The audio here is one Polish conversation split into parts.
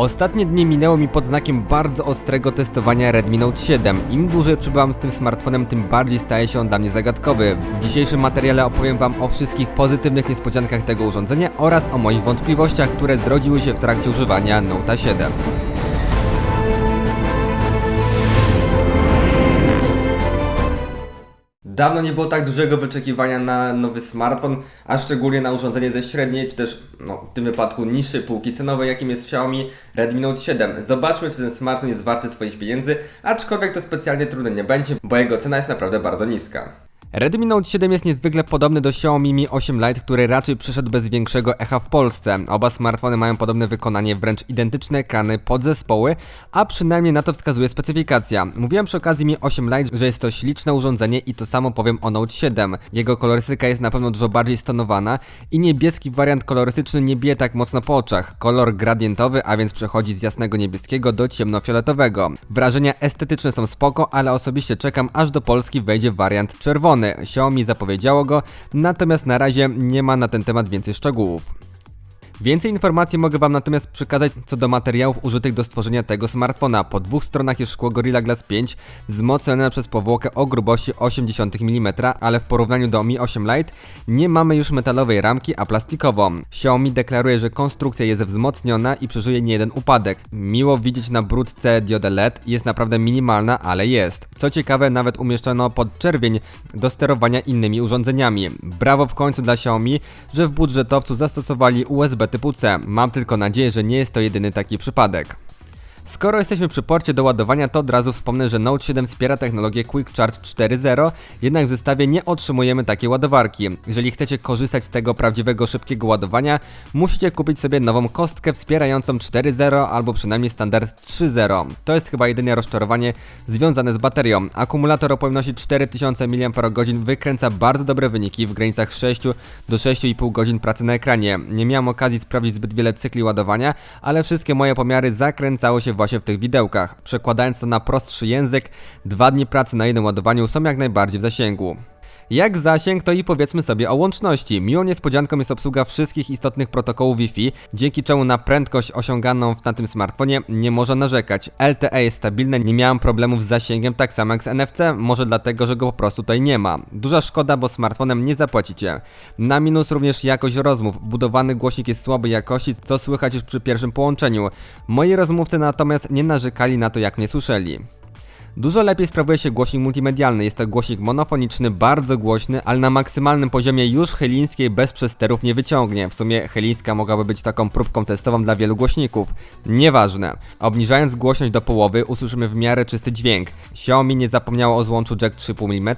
Ostatnie dni minęło mi pod znakiem bardzo ostrego testowania Redmi Note 7. Im dłużej przybywam z tym smartfonem, tym bardziej staje się on dla mnie zagadkowy. W dzisiejszym materiale opowiem Wam o wszystkich pozytywnych niespodziankach tego urządzenia oraz o moich wątpliwościach, które zrodziły się w trakcie używania Note 7. Dawno nie było tak dużego wyczekiwania na nowy smartfon, a szczególnie na urządzenie ze średniej, czy też no, w tym wypadku niższej półki cenowej, jakim jest Xiaomi Redmi Note 7. Zobaczmy, czy ten smartfon jest warty swoich pieniędzy, aczkolwiek to specjalnie trudne nie będzie, bo jego cena jest naprawdę bardzo niska. Redmi Note 7 jest niezwykle podobny do Xiaomi Mi 8 Lite, który raczej przyszedł bez większego echa w Polsce. Oba smartfony mają podobne wykonanie, wręcz identyczne ekrany, podzespoły, a przynajmniej na to wskazuje specyfikacja. Mówiłem przy okazji Mi 8 Lite, że jest to śliczne urządzenie i to samo powiem o Note 7. Jego kolorystyka jest na pewno dużo bardziej stonowana i niebieski wariant kolorystyczny nie bije tak mocno po oczach. Kolor gradientowy, a więc przechodzi z jasnego niebieskiego do ciemnofioletowego. Wrażenia estetyczne są spoko, ale osobiście czekam aż do Polski wejdzie wariant czerwony. Xiaomi zapowiedziało go, natomiast na razie nie ma na ten temat więcej szczegółów. Więcej informacji mogę Wam natomiast przekazać co do materiałów użytych do stworzenia tego smartfona. Po dwóch stronach jest szkło Gorilla Glass 5 wzmocnione przez powłokę o grubości 0,8 mm, ale w porównaniu do Mi 8 Lite nie mamy już metalowej ramki, a plastikową. Xiaomi deklaruje, że konstrukcja jest wzmocniona i przeżyje nie jeden upadek. Miło widzieć na brudce diodę LED, jest naprawdę minimalna, ale jest. Co ciekawe, nawet umieszczono pod czerwień do sterowania innymi urządzeniami. Brawo w końcu dla Xiaomi, że w budżetowcu zastosowali USB Mam tylko nadzieję, że nie jest to jedyny taki przypadek. Skoro jesteśmy przy porcie do ładowania, to od razu wspomnę, że Note 7 wspiera technologię Quick Charge 4.0, jednak w zestawie nie otrzymujemy takiej ładowarki. Jeżeli chcecie korzystać z tego prawdziwego szybkiego ładowania, musicie kupić sobie nową kostkę wspierającą 4.0 albo przynajmniej standard 3.0. To jest chyba jedyne rozczarowanie związane z baterią. Akumulator o pojemności 4000 mAh wykręca bardzo dobre wyniki w granicach 6 do 6,5 godzin pracy na ekranie. Nie miałem okazji sprawdzić zbyt wiele cykli ładowania, ale wszystkie moje pomiary zakręcały się właśnie w tych widełkach. Przekładając to na prostszy język, dwa dni pracy na jednym ładowaniu są jak najbardziej w zasięgu. Jak zasięg, to i powiedzmy sobie o łączności. Miłą niespodzianką jest obsługa wszystkich istotnych protokołów Wi-Fi, dzięki czemu na prędkość osiąganą na tym smartfonie nie można narzekać. LTE jest stabilne, nie miałem problemów z zasięgiem, tak samo jak z NFC, może dlatego, że go po prostu tutaj nie ma. Duża szkoda, bo smartfonem nie zapłacicie. Na minus również jakość rozmów. Wbudowany głośnik jest słabej jakości, co słychać już przy pierwszym połączeniu. Moi rozmówcy natomiast nie narzekali na to, jak mnie słyszeli. Dużo lepiej sprawuje się głośnik multimedialny. Jest to głośnik monofoniczny, bardzo głośny, ale na maksymalnym poziomie już Helińskiej bez przesterów nie wyciągnie. W sumie Helińska mogłaby być taką próbką testową dla wielu głośników. Nieważne. Obniżając głośność do połowy usłyszymy w miarę czysty dźwięk. Xiaomi nie zapomniało o złączu jack 3,5 mm.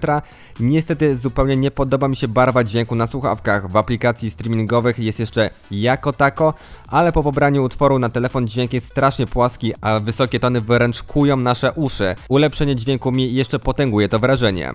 Niestety zupełnie nie podoba mi się barwa dźwięku na słuchawkach. W aplikacji streamingowych jest jeszcze jako tako, ale po pobraniu utworu na telefon dźwięk jest strasznie płaski, a wysokie tony wręcz kują nasze uszy. Ulepszenie dźwięku mi jeszcze potęguje to wrażenie.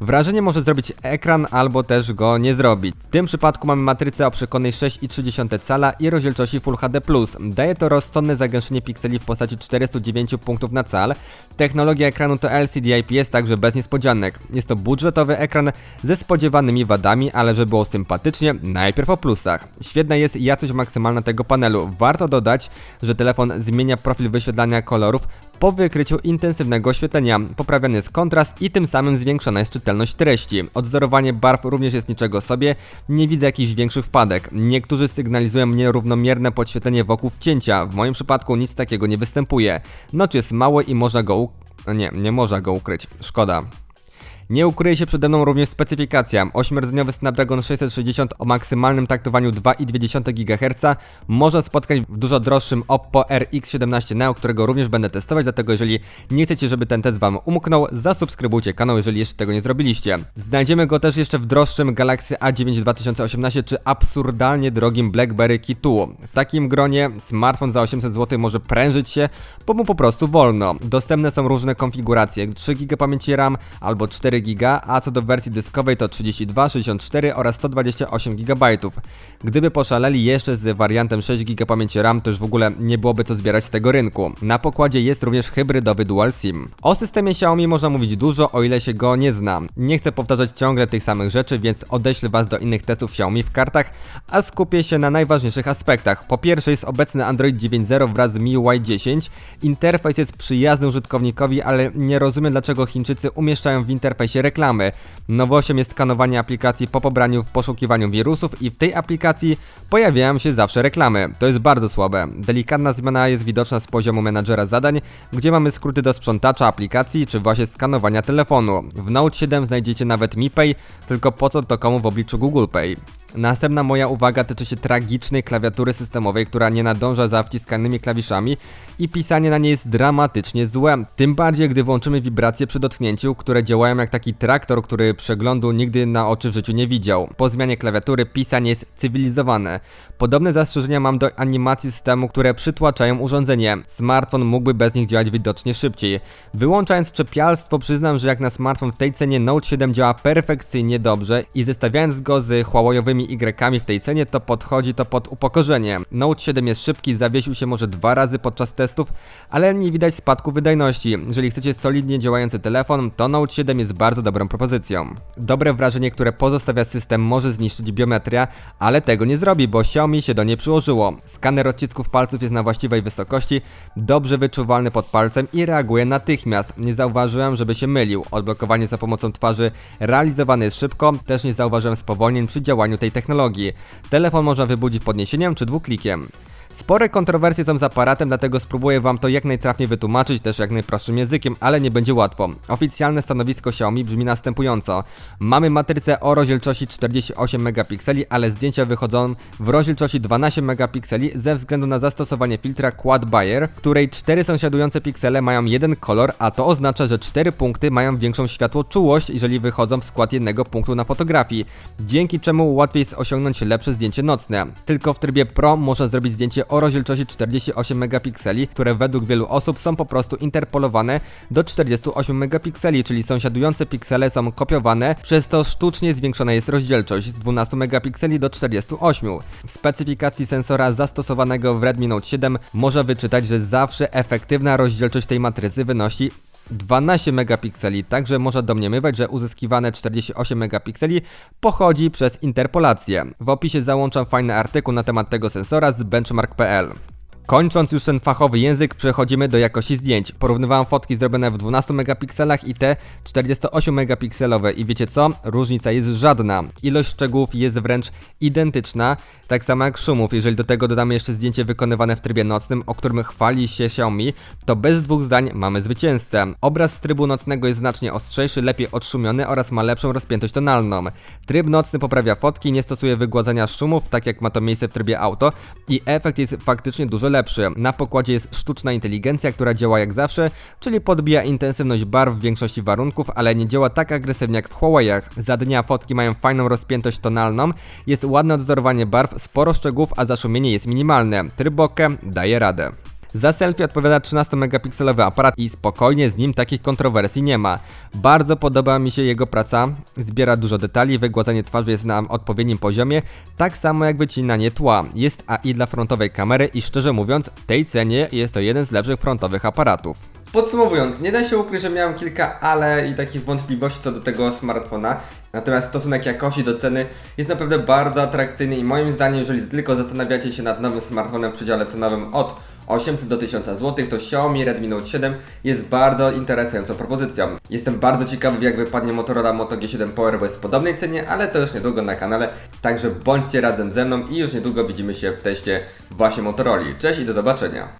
Wrażenie może zrobić ekran albo też go nie zrobić. W tym przypadku mamy matrycę o przekonnej 6,3 cala i rozdzielczości Full HD+. Daje to rozsądne zagęszczenie pikseli w postaci 409 punktów na cal. Technologia ekranu to LCD IPS, także bez niespodzianek. Jest to budżetowy ekran ze spodziewanymi wadami, ale żeby było sympatycznie, najpierw o plusach. Świetna jest jakość maksymalna tego panelu. Warto dodać, że telefon zmienia profil wyświetlania kolorów po wykryciu intensywnego oświetlenia. Poprawiany jest kontrast i tym samym zwiększona jest czytelność treści. Odzorowanie barw również jest niczego sobie, nie widzę jakichś większych wpadek. Niektórzy sygnalizują nierównomierne podświetlenie wokół wcięcia, w moim przypadku nic takiego nie występuje. Nocz jest mały i można go. Nie, nie można go ukryć. Szkoda. Nie ukryje się przede mną również specyfikacja. 8-rdzeniowy Snapdragon 660 o maksymalnym taktowaniu 2,2 GHz można spotkać w dużo droższym Oppo RX17 Neo, którego również będę testować, dlatego jeżeli nie chcecie, żeby ten test Wam umknął, zasubskrybujcie kanał, jeżeli jeszcze tego nie zrobiliście. Znajdziemy go też jeszcze w droższym Galaxy A9 2018 czy absurdalnie drogim BlackBerry 2. W takim gronie smartfon za 800 zł może prężyć się, bo mu po prostu wolno. Dostępne są różne konfiguracje, 3 GB pamięci RAM albo 4 64 GB, a co do wersji dyskowej to 32, 64 oraz 128 GB. Gdyby poszaleli jeszcze z wariantem 6 GB pamięci RAM, to już w ogóle nie byłoby co zbierać z tego rynku. Na pokładzie jest również hybrydowy Dual SIM. O systemie Xiaomi można mówić dużo, o ile się go nie zna. Nie chcę powtarzać ciągle tych samych rzeczy, więc odeślę Was do innych testów Xiaomi w kartach, a skupię się na najważniejszych aspektach. Po pierwsze jest obecny Android 9.0 wraz z MIUI 10. Interfejs jest przyjazny użytkownikowi, ale nie rozumiem dlaczego Chińczycy umieszczają w interfejsie reklamy. Nowością jest skanowanie aplikacji po pobraniu w poszukiwaniu wirusów i w tej aplikacji pojawiają się zawsze reklamy. To jest bardzo słabe. Delikatna zmiana jest widoczna z poziomu menadżera zadań, gdzie mamy skróty do sprzątacza aplikacji czy właśnie skanowania telefonu. W Note 7 znajdziecie nawet Mi Pay, tylko po co to komu w obliczu Google Pay. Następna moja uwaga tyczy się tragicznej klawiatury systemowej, która nie nadąża za wciskanymi klawiszami i pisanie na niej jest dramatycznie złe. Tym bardziej, gdy włączymy wibracje przy dotknięciu, które działają jak taki traktor, który przeglądu nigdy na oczy w życiu nie widział. Po zmianie klawiatury pisanie jest cywilizowane. Podobne zastrzeżenia mam do animacji systemu, które przytłaczają urządzenie. Smartfon mógłby bez nich działać widocznie szybciej. Wyłączając czepialstwo, przyznam, że jak na smartfon w tej cenie Note 7 działa perfekcyjnie dobrze i zestawiając go z Huawei'owymi Y w tej cenie, to podchodzi to pod upokorzenie. Note 7 jest szybki, zawiesił się może dwa razy podczas testów, ale nie widać spadku wydajności. Jeżeli chcecie solidnie działający telefon, to Note 7 jest bardzo dobrą propozycją. Dobre wrażenie, które pozostawia system może zniszczyć biometria, ale tego nie zrobi, bo Xiaomi się do niej przyłożyło. Skaner odcisków palców jest na właściwej wysokości, dobrze wyczuwalny pod palcem i reaguje natychmiast. Nie zauważyłem, żeby się mylił. Odblokowanie za pomocą twarzy realizowane jest szybko, też nie zauważyłem spowolnień przy działaniu tej technologii. Telefon można wybudzić podniesieniem czy dwuklikiem. Spore kontrowersje są z aparatem, dlatego spróbuję Wam to jak najtrafniej wytłumaczyć, też jak najprostszym językiem, ale nie będzie łatwo. Oficjalne stanowisko Xiaomi brzmi następująco. Mamy matrycę o rozdzielczości 48 megapikseli, ale zdjęcia wychodzą w rozdzielczości 12 megapikseli ze względu na zastosowanie filtra Quad Bayer, której cztery sąsiadujące piksele mają jeden kolor, a to oznacza, że cztery punkty mają większą światłoczułość, jeżeli wychodzą w skład jednego punktu na fotografii, dzięki czemu łatwiej jest osiągnąć lepsze zdjęcie nocne. Tylko w trybie Pro można zrobić zdjęcie o rozdzielczości 48 megapikseli, które według wielu osób są po prostu interpolowane do 48 megapikseli, czyli sąsiadujące piksele są kopiowane, przez to sztucznie zwiększona jest rozdzielczość z 12 megapikseli do 48. W specyfikacji sensora zastosowanego w Redmi Note 7 można wyczytać, że zawsze efektywna rozdzielczość tej matrycy wynosi 12 megapikseli, także można domniemywać, że uzyskiwane 48 megapikseli pochodzi przez interpolację. W opisie załączam fajny artykuł na temat tego sensora z benchmark.pl. Kończąc już ten fachowy język, przechodzimy do jakości zdjęć. Porównywałem fotki zrobione w 12 megapikselach i te 48 megapikselowe i wiecie co? Różnica jest żadna. Ilość szczegółów jest wręcz identyczna, tak samo jak szumów. Jeżeli do tego dodamy jeszcze zdjęcie wykonywane w trybie nocnym, o którym chwali się Xiaomi, to bez dwóch zdań mamy zwycięzcę. Obraz z trybu nocnego jest znacznie ostrzejszy, lepiej odszumiony oraz ma lepszą rozpiętość tonalną. Tryb nocny poprawia fotki, nie stosuje wygładzania szumów, tak jak ma to miejsce w trybie auto i efekt jest faktycznie dużo lepszy. Na pokładzie jest sztuczna inteligencja, która działa jak zawsze, czyli podbija intensywność barw w większości warunków, ale nie działa tak agresywnie jak w Huawei'ach. Za dnia fotki mają fajną rozpiętość tonalną, jest ładne odzorowanie barw, sporo szczegółów, a zaszumienie jest minimalne. Tryb bokeh daje radę. Za selfie odpowiada 13-megapikselowy aparat i spokojnie z nim takich kontrowersji nie ma. Bardzo podoba mi się jego praca, zbiera dużo detali, wygładzanie twarzy jest na odpowiednim poziomie, tak samo jak wycinanie tła. Jest AI dla frontowej kamery i szczerze mówiąc, w tej cenie jest to jeden z lepszych frontowych aparatów. Podsumowując, nie da się ukryć, że miałem kilka ale i takich wątpliwości co do tego smartfona. Natomiast stosunek jakości do ceny jest naprawdę bardzo atrakcyjny i moim zdaniem, jeżeli tylko zastanawiacie się nad nowym smartfonem w przedziale cenowym od 800 do 1000 zł, to Xiaomi Redmi Note 7 jest bardzo interesującą propozycją. Jestem bardzo ciekawy jak wypadnie Motorola Moto G7 Power, bo jest w podobnej cenie, ale to już niedługo na kanale, także bądźcie razem ze mną i już niedługo widzimy się w teście właśnie Motorola. Cześć i do zobaczenia!